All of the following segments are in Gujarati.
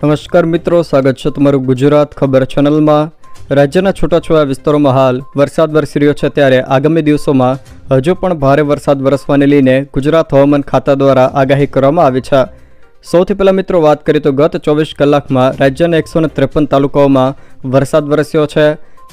નમસ્કાર મિત્રો, સ્વાગત છે તમારું ગુજરાત ખબર ચેનલમાં. રાજ્યના છૂટાછવાયા વિસ્તારોમાં હાલ વરસાદ વરસી રહ્યો છે ત્યારે આગામી દિવસોમાં હજુ પણ ભારે વરસાદ વરસવાને લઈને ગુજરાત હવામાન ખાતા દ્વારા આગાહી કરવામાં આવી છે. સૌથી પહેલાં મિત્રો વાત કરીએ તો ગત ચોવીસ કલાકમાં રાજ્યના એકસો ત્રેપન તાલુકાઓમાં વરસાદ વરસ્યો છે.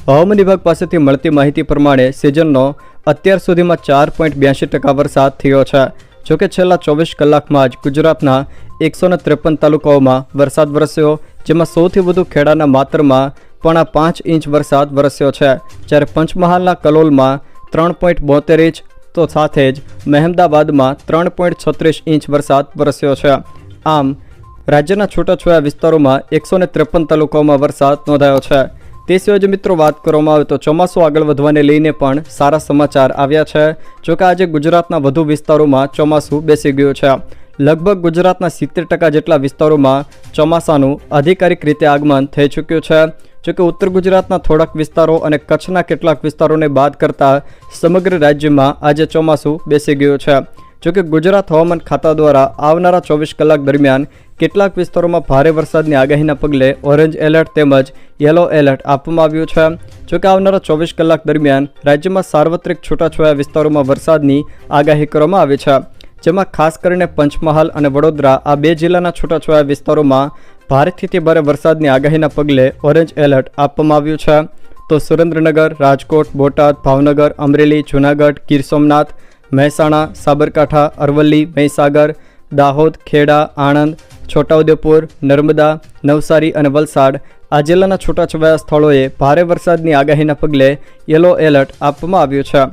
હવામાન વિભાગ પાસેથી મળતી માહિતી પ્રમાણે સિઝનનો અત્યાર સુધીમાં ચાર પોઈન્ટ બ્યાસી ટકા વરસાદ થયો છે. જોકે છેલ્લા ચોવીસ કલાકમાં જ ગુજરાતના એકસો ત્રેપન તાલુકાઓમાં વરસાદ વરસ્યો, જેમાં સૌથી વધુ ખેડાના માત્રમાં પોણા પાંચ ઇંચ વરસાદ વરસ્યો છે. જ્યારે પંચમહાલના કલોલમાં ત્રણ પોઈન્ટ બોતેર ઇંચ, તો સાથે જ મહેમદાબાદમાં ત્રણ પોઈન્ટ છત્રીસ ઇંચ વરસાદ વરસ્યો છે. આમ, રાજ્યના છૂટાછવાયા વિસ્તારોમાં એકસો ત્રેપન તાલુકાઓમાં વરસાદ નોંધાયો છે. તે સિવાય જો મિત્રો વાત કરવામાં આવે તો ચોમાસું આગળ વધવાને લઈને પણ સારા સમાચાર આવ્યા છે. જોકે આજે ગુજરાતના વધુ વિસ્તારોમાં ચોમાસું બેસી ગયું છે. લગભગ ગુજરાતના સિત્તેર ટકા જેટલા વિસ્તારોમાં ચોમાસાનું આધિકારિક રીતે આગમન થઈ ચૂક્યું છે. જોકે ઉત્તર ગુજરાતના થોડાક વિસ્તારો અને કચ્છના કેટલાક વિસ્તારોને બાદ કરતાં સમગ્ર રાજ્યમાં આજે ચોમાસું બેસી ગયું છે. જોકે ગુજરાત હવામાન ખાતા દ્વારા આવનારા ચોવીસ કલાક દરમિયાન કેટલાક વિસ્તારોમાં ભારે વરસાદની આગાહીના પગલે ઓરેન્જ એલર્ટ તેમજ યલો એલર્ટ આપવામાં આવ્યું છે. જોકે આવનારા ચોવીસ કલાક દરમિયાન રાજ્યમાં સાર્વત્રિક છૂટાછવાયા વિસ્તારોમાં વરસાદની આગાહી કરવામાં આવી છે. જેમાં ખાસ કરીને પંચમહાલ અને વડોદરા આ બે જિલ્લાના છૂટાછવાયા વિસ્તારોમાં ભારેથી ભારે વરસાદની આગાહીના પગલે ઓરેન્જ એલર્ટ આપવામાં આવ્યું છે. તો સુરેન્દ્રનગર, રાજકોટ, બોટાદ, ભાવનગર, અમરેલી, જૂનાગઢ, ગીર સોમનાથ મહેસાણા, સાબરકાંઠા, અરવલ્લી, મહીસાગર, દાહોદ, ખેડા, આણંદ, છોટાઉદેપુર, નર્મદા, નવસારી અને વલસાડ આ જિલ્લાના છૂટાછવાયા સ્થળોએ ભારે વરસાદની આગાહીના પગલે યલો એલર્ટ આપવામાં આવ્યું છે.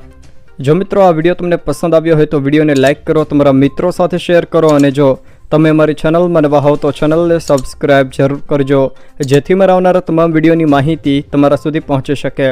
જો મિત્રો આ વીડિયો તમને પસંદ આવ્યો હોય તો વિડીયોને લાઇક કરો, તમારા મિત્રો સાથે શેર કરો અને જો તમે મારી ચેનલમાં નવા હોવ તો ચેનલને સબસ્ક્રાઇબ જરૂર કરજો, જેથી મારા આવનારા તમામ વિડીયોની માહિતી તમારા સુધી પહોંચી શકે.